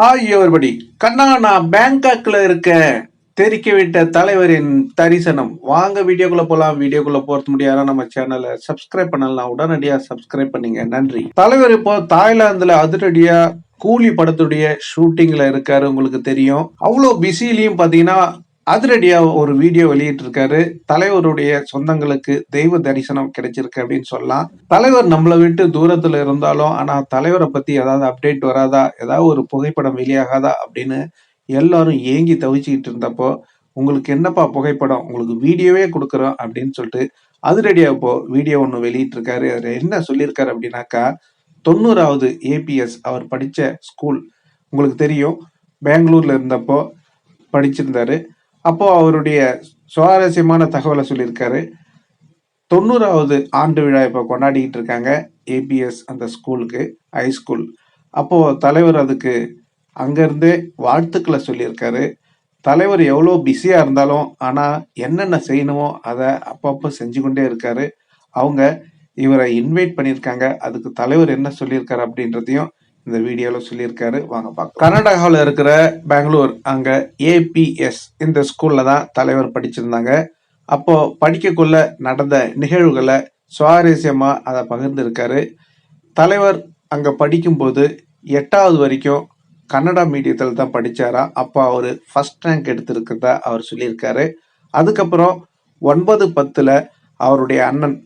Hi everybody கண்ணா நான் பேங்காக்ல இருக்க தெரிக்க விட்ட தலைவரின் தரிசனம். வாங்க வீடியோக்குள்ள போலாம். வீடியோக்குள்ள போறது முடியாத நம்ம சேனலை சப்ஸ்கிரைப் பண்ணலாம் உடனடியா சப்ஸ்கிரைப் பண்ணீங்க. நன்றி. தலைவர் இப்போ தாய்லாந்துல அதிரடியா கூலி படத்துடைய ஷூட்டிங்ல இருக்காரு உங்களுக்கு தெரியும். அவ்வளோ பிஸிலையும் பாத்தீங்கன்னா அதிரடியாக ஒரு வீடியோ வெளியிட்டிருக்காரு. தலைவருடைய சொந்தங்களுக்கு தெய்வ தரிசனம் கிடைச்சிருக்கு அப்படின்னு சொல்லலாம். தலைவர் நம்மளை விட்டு தூரத்தில் இருந்தாலும் ஆனால் தலைவரை பற்றி ஏதாவது அப்டேட் வராதா? ஏதாவது ஒரு புகைப்படம் வெளியாகாதா? அப்படின்னு எல்லாரும் ஏங்கி தவிச்சுக்கிட்டு இருந்தப்போ உங்களுக்கு என்னப்பா புகைப்படம்? உங்களுக்கு வீடியோவே கொடுக்குறோம் அப்படின்னு சொல்லிட்டு அதிரடியாக இப்போ வீடியோ ஒன்று வெளியிட்டிருக்காரு. அதில் என்ன சொல்லியிருக்காரு அப்படின்னாக்கா தொண்ணூறாவது ஏபிஎஸ் அவர் படித்த ஸ்கூல் உங்களுக்கு தெரியும் பெங்களூரில் இருந்தப்போ படிச்சிருந்தாரு. அப்போ அவருடைய சுவாரஸ்யமான தகவலை சொல்லியிருக்காரு. தொண்ணூறாவது ஆண்டு விழா இப்போ கொண்டாடிக்கிட்டு இருக்காங்க ஏபிஎஸ் அந்த ஸ்கூலுக்கு ஹை ஸ்கூல் அப்போ தலைவர் அதுக்கு அங்கேருந்தே வாழ்த்துக்களை சொல்லியிருக்காரு. தலைவர் எவ்வளோ பிஸியாக இருந்தாலும் ஆனால் என்னென்ன செய்யணுமோ அதை அப்பப்போ செஞ்சு கொண்டே இருக்காரு. அவங்க இவரை இன்வைட் பண்ணியிருக்காங்க அதுக்கு தலைவர் என்ன சொல்லியிருக்காரு அப்படின்றதையும் இந்த வீடியோவில் சொல்லியிருக்காரு. வாங்க பார்க்கலாம். கர்நாடகாவில் இருக்கிற பெங்களூர் அங்கே ஏபிஎஸ் இந்த ஸ்கூலில் தான் தலைவர் படிச்சிருந்தாங்க. அப்போ படிக்கக்குள்ள நடந்த நிகழ்வுகளை சுவாரஸ்யமாக அதை பகிர்ந்திருக்காரு. தலைவர் அங்கே படிக்கும்போது எட்டாவது வரைக்கும் கன்னடா மீடியத்தில் தான் படித்தாரா அப்போ அவர் ஃபஸ்ட் ரேங்க் எடுத்திருக்கிறதா அவர் சொல்லியிருக்காரு. அதுக்கப்புறம் ஒன்பது பத்தில் அவருடைய அண்ணன்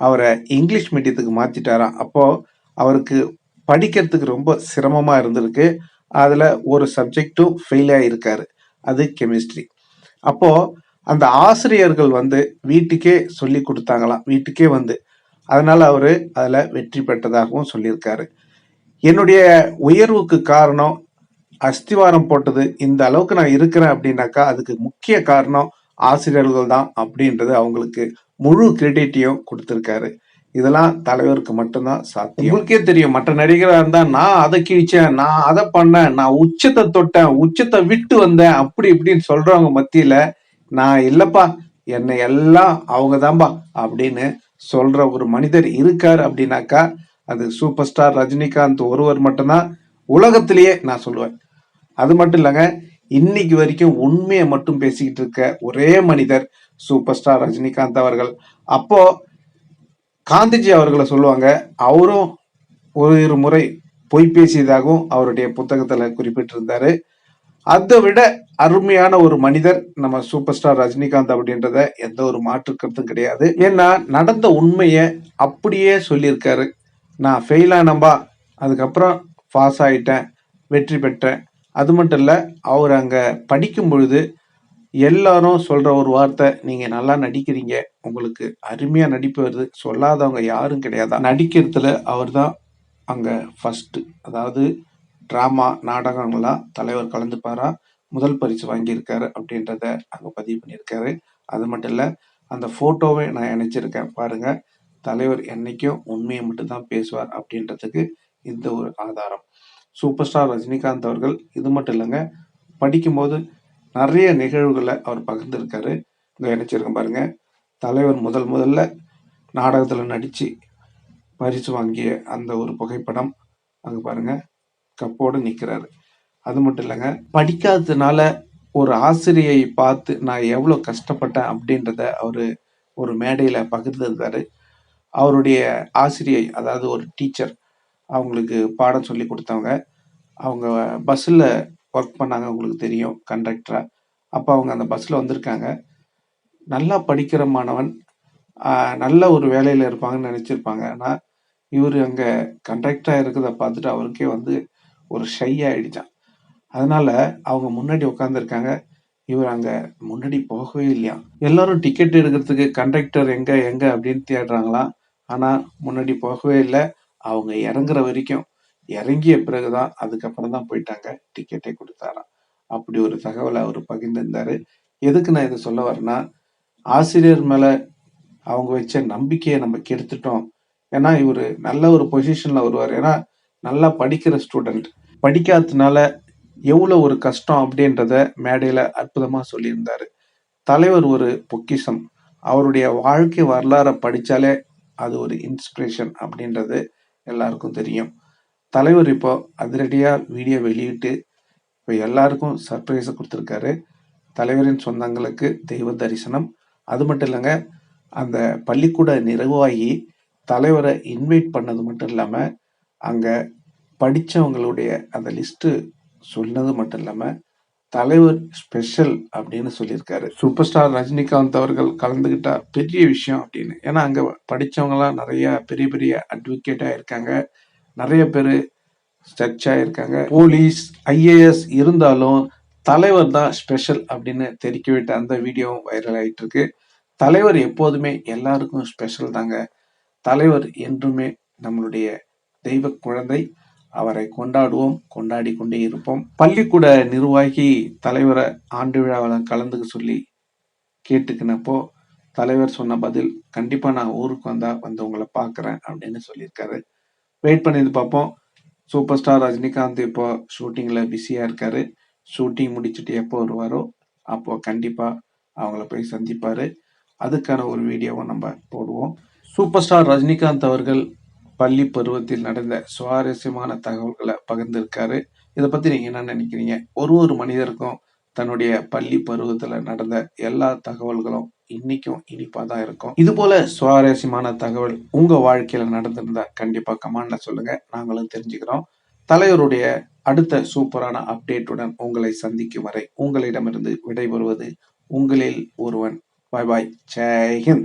அவரை இங்கிலீஷ் மீடியத்துக்கு மாற்றிட்டாராம் அப்போது அவருக்கு படிக்கிறதுக்கு ரொம்ப சிரமமாக இருந்திருக்கு. அதில் ஒரு சப்ஜெக்டும் ஃபெயில் ஆகியிருக்காரு அது கெமிஸ்ட்ரி அப்போது அந்த ஆசிரியர்கள் வந்து வீட்டுக்கே சொல்லி கொடுத்தாங்களாம். வீட்டுக்கே வந்து. அதனால அவர் அதில் வெற்றி பெற்றதாகவும் சொல்லியிருக்காரு. என்னுடைய உயர்வுக்கு காரணம் அஸ்திவாரம் போட்டது. இந்த அளவுக்கு நான் இருக்கிறேன் அப்படின்னாக்கா அதுக்கு முக்கிய காரணம் ஆசிரியர்கள் தான் அப்படின்றது அவங்களுக்கு முழு கிரெடிட்டையும் கொடுத்துருக்காரு. இதெல்லாம் தலைவருக்கு மட்டும்தான் சாத்தியம். உங்களுக்கே தெரியும். மற்ற நடிகராக இருந்தால் நான் அதை கிழிச்சேன் நான் அதை பண்ணேன் நான் உச்சத்தை தொட்டேன் உச்சத்தை விட்டு வந்தேன் அப்படி இப்படின்னு சொல்றவங்க மத்தியில நான் இல்லப்பா என்னை எல்லாம் அவங்க தான்பா அப்படின்னு சொல்ற ஒரு மனிதர் இருக்கார் அப்படின்னாக்கா அது சூப்பர் ஸ்டார் ரஜினிகாந்த் ஒருவர் மட்டும்தான் உலகத்திலேயே நான் சொல்லுவேன். அது மட்டும் இல்லைங்க இன்னைக்கு வரைக்கும் உண்மையை மட்டும் பேசிக்கிட்டு இருக்க ஒரே மனிதர் சூப்பர் ஸ்டார் ரஜினிகாந்த் அவர்கள். அப்போ காந்திஜி அவர்களை சொல்லுவாங்க அவரும் ஒரு முறை பொய் பேசியதாகவும் அவருடைய புத்தகத்துல குறிப்பிட்டிருந்தாரு. அதை விட அருமையான ஒரு மனிதர் நம்ம சூப்பர் ஸ்டார் ரஜினிகாந்த் அப்படின்றத எந்த ஒரு மாற்று கருத்தும் கிடையாது. ஏன்னா நடந்த உண்மையை அப்படியே சொல்லியிருக்காரு. நான் ஃபெயில் ஆனம்பா அதுக்கப்புறம் பாஸ் ஆயிட்டேன் வெற்றி பெற்றேன். அது மட்டும் இல்லை அவர் அங்கே படிக்கும் பொழுது எல்லாரும் சொல்ற ஒரு வார்த்தை நீங்க நல்லா நடிக்கிறீங்க. உங்களுக்கு அருமையா நடிப்பு வருது. சொல்லாதவங்க யாரும் கிடையாது? நடிக்கிறதுல அவர் தான் அங்க ஃபர்ஸ்ட் அதாவது டிராமா நாடகங்கள்லாம் தலைவர் கலந்துப்பாரா? முதல் பரிசு வாங்கியிருக்காரு அப்படின்றத அங்க பதிவு பண்ணியிருக்காரு. அது மட்டும் இல்ல அந்த போட்டோவை நான் இணைச்சிருக்கேன். பாருங்க தலைவர் என்னைக்கும் உண்மையை மட்டும்தான் பேசுவார் அப்படின்றதுக்கு இந்த ஒரு ஆதாரம். சூப்பர் ஸ்டார் ரஜினிகாந்த் அவர்கள் இது மட்டும் இல்லைங்க படிக்கும்போது நிறைய நிகழ்வுகளை அவர் பகிர்ந்திருக்காரு. இங்கே நினைச்சிருக்கேன் பாருங்க. தலைவர் முதல் முதல்ல நாடகத்தில் நடித்து பரிசு வாங்கிய அந்த ஒரு புகைப்படம் அங்கே பாருங்க. கப்போடு நிற்கிறாரு அது மட்டும் இல்லைங்க படிக்காததுனால ஒரு ஆசிரியை பார்த்து நான் எவ்வளோ கஷ்டப்பட்டேன் அப்படின்றத அவர் ஒரு மேடையில் பகிர்ந்திருந்தார். அவருடைய ஆசிரியை அதாவது ஒரு டீச்சர் அவங்களுக்கு பாடம் சொல்லி கொடுத்தவங்க. அவங்க பஸ்ஸில் ஒர்க் பண்ணாங்க உங்களுக்கு தெரியும் கண்டக்டராக அப்போ அவங்க அந்த பஸ்ஸில் வந்திருக்காங்க. நல்லா படிக்கிற மாணவன் நல்ல ஒரு வேலையில் இருப்பாங்கன்னு நினச்சிருப்பாங்க. ஆனால் இவர் அங்கே கண்டக்டராக இருக்கிறத பார்த்துட்டு அவருக்கே வந்து ஒரு ஷை ஆகிடுச்சான் அதனால் அவங்க முன்னாடி உட்காந்துருக்காங்க இவர் அங்கே முன்னாடி போகவே இல்லையா? எல்லாரும் டிக்கெட் எடுக்கிறதுக்கு கண்டக்டர் எங்கே எங்கே அப்படின்னு தேடுறாங்களாம். ஆனால் முன்னாடி போகவே இல்லை. அவங்க இறங்குற வரைக்கும் இறங்கிய பிறகுதான் அதுக்கப்புறம் தான் போயிட்டாங்க டிக்கெட்டே கொடுத்தாராம். அப்படி ஒரு தகவலை அவர் பகிர்ந்திருந்தாரு. எதுக்கு நான் இதை சொல்ல வரேன்னா ஆசிரியர் மேல அவங்க வச்ச நம்பிக்கையை நம்ம கெடுத்துட்டோம். ஏன்னா இவர் நல்ல ஒரு பொசிஷன்ல வருவார். ஏன்னா நல்லா படிக்கிற ஸ்டூடெண்ட் படிக்காததுனால எவ்வளோ ஒரு கஷ்டம் அப்படின்றத மேடையில் அற்புதமாக சொல்லியிருந்தாரு. தலைவர் ஒரு பொக்கிஷம். அவருடைய வாழ்க்கை வரலாறை படித்தாலே அது ஒரு இன்ஸ்பிரேஷன் அப்படின்றது எல்லாருக்கும் தெரியும். தலைவர் இப்போ அதிரடியாக வீடியோ வெளியிட்டு இப்போ எல்லாருக்கும் சர்ப்ரைஸை கொடுத்துருக்காரு. தலைவரின் சொந்தங்களுக்கு தெய்வ தரிசனம். அது மட்டும் இல்லைங்க அந்த பள்ளிக்கூட நிறைவாகி தலைவரை இன்வைட் பண்ணது மட்டும் இல்லாமல் அங்கே படித்தவங்களுடைய அந்த லிஸ்ட்டு சொன்னது மட்டும் இல்லாமல் தலைவர் ஸ்பெஷல் அப்படின்னு சொல்லியிருக்காரு. சூப்பர் ஸ்டார் ரஜினிகாந்த் அவர்கள் கலந்துக்கிட்டா பெரிய விஷயம் அப்படின்னு. ஏன்னா அங்கே படித்தவங்களாம் நிறைய பெரிய பெரிய அட்வொகேட்டாக இருக்காங்க. நிறைய பேர் ஸ்ட்ரெச் ஆகியிருக்காங்க போலீஸ் ஐஏஎஸ் இருந்தாலும் தலைவர் தான் ஸ்பெஷல் அப்படின்னு தெரிவிக்க விட்ட அந்த வீடியோவும் வைரல் ஆகிட்டு இருக்கு தலைவர் எப்போதுமே எல்லாருக்கும் ஸ்பெஷல் தாங்க. தலைவர் என்றுமே நம்மளுடைய தெய்வ குழந்தை. அவரை கொண்டாடுவோம் கொண்டாடி கொண்டே இருப்போம். பள்ளிக்கூட நிர்வாகி தலைவரை ஆண்டு விழாவில் கலந்துக்க சொல்லி கேட்டுக்கினப்போ தலைவர் சொன்ன பதில் கண்டிப்பாக நான் ஊருக்கு வந்தால் வந்து உங்களை பார்க்குறேன் அப்படின்னு சொல்லியிருக்காரு. வெயிட் பண்ணி பார்ப்போம். சூப்பர் ஸ்டார் ரஜினிகாந்த் இப்போ ஷூட்டிங்கில் பிஸியாக இருக்கார். ஷூட்டிங் முடிச்சுட்டு எப்போ வருவாரோ அப்போ கண்டிப்பாக அவங்கள போய் சந்திப்பார். அதுக்கான ஒரு வீடியோவை நம்ம போடுவோம். சூப்பர் ஸ்டார் ரஜினிகாந்த் அவர்கள் பள்ளி பருவத்தில் நடந்த சுவாரஸ்யமான தகவல்களை பகிர்ந்திருக்காரு. இதை பற்றி நீங்கள் என்ன நினைக்கிறீங்க? ஒரு ஒரு மனிதருக்கும் தன்னுடைய பள்ளி பருவத்தில் நடந்த எல்லா தகவல்களும் இன்னைக்கும் இனிப்பா தான் இருக்கும். இது போல சுவாரஸ்யமான தகவல் உங்க வாழ்க்கையில நடந்திருந்தா கண்டிப்பா கமெண்ட்ல சொல்லுங்க. நாங்களும் தெரிஞ்சுக்கிறோம். தலைவருடைய அடுத்த சூப்பரான அப்டேட்டுடன் உங்களை சந்திக்கும் வரை உங்களிடமிருந்து விடைபெறுவது உங்களில் ஒருவன். பாய் பாய். ஜெய் ஹிந்த்.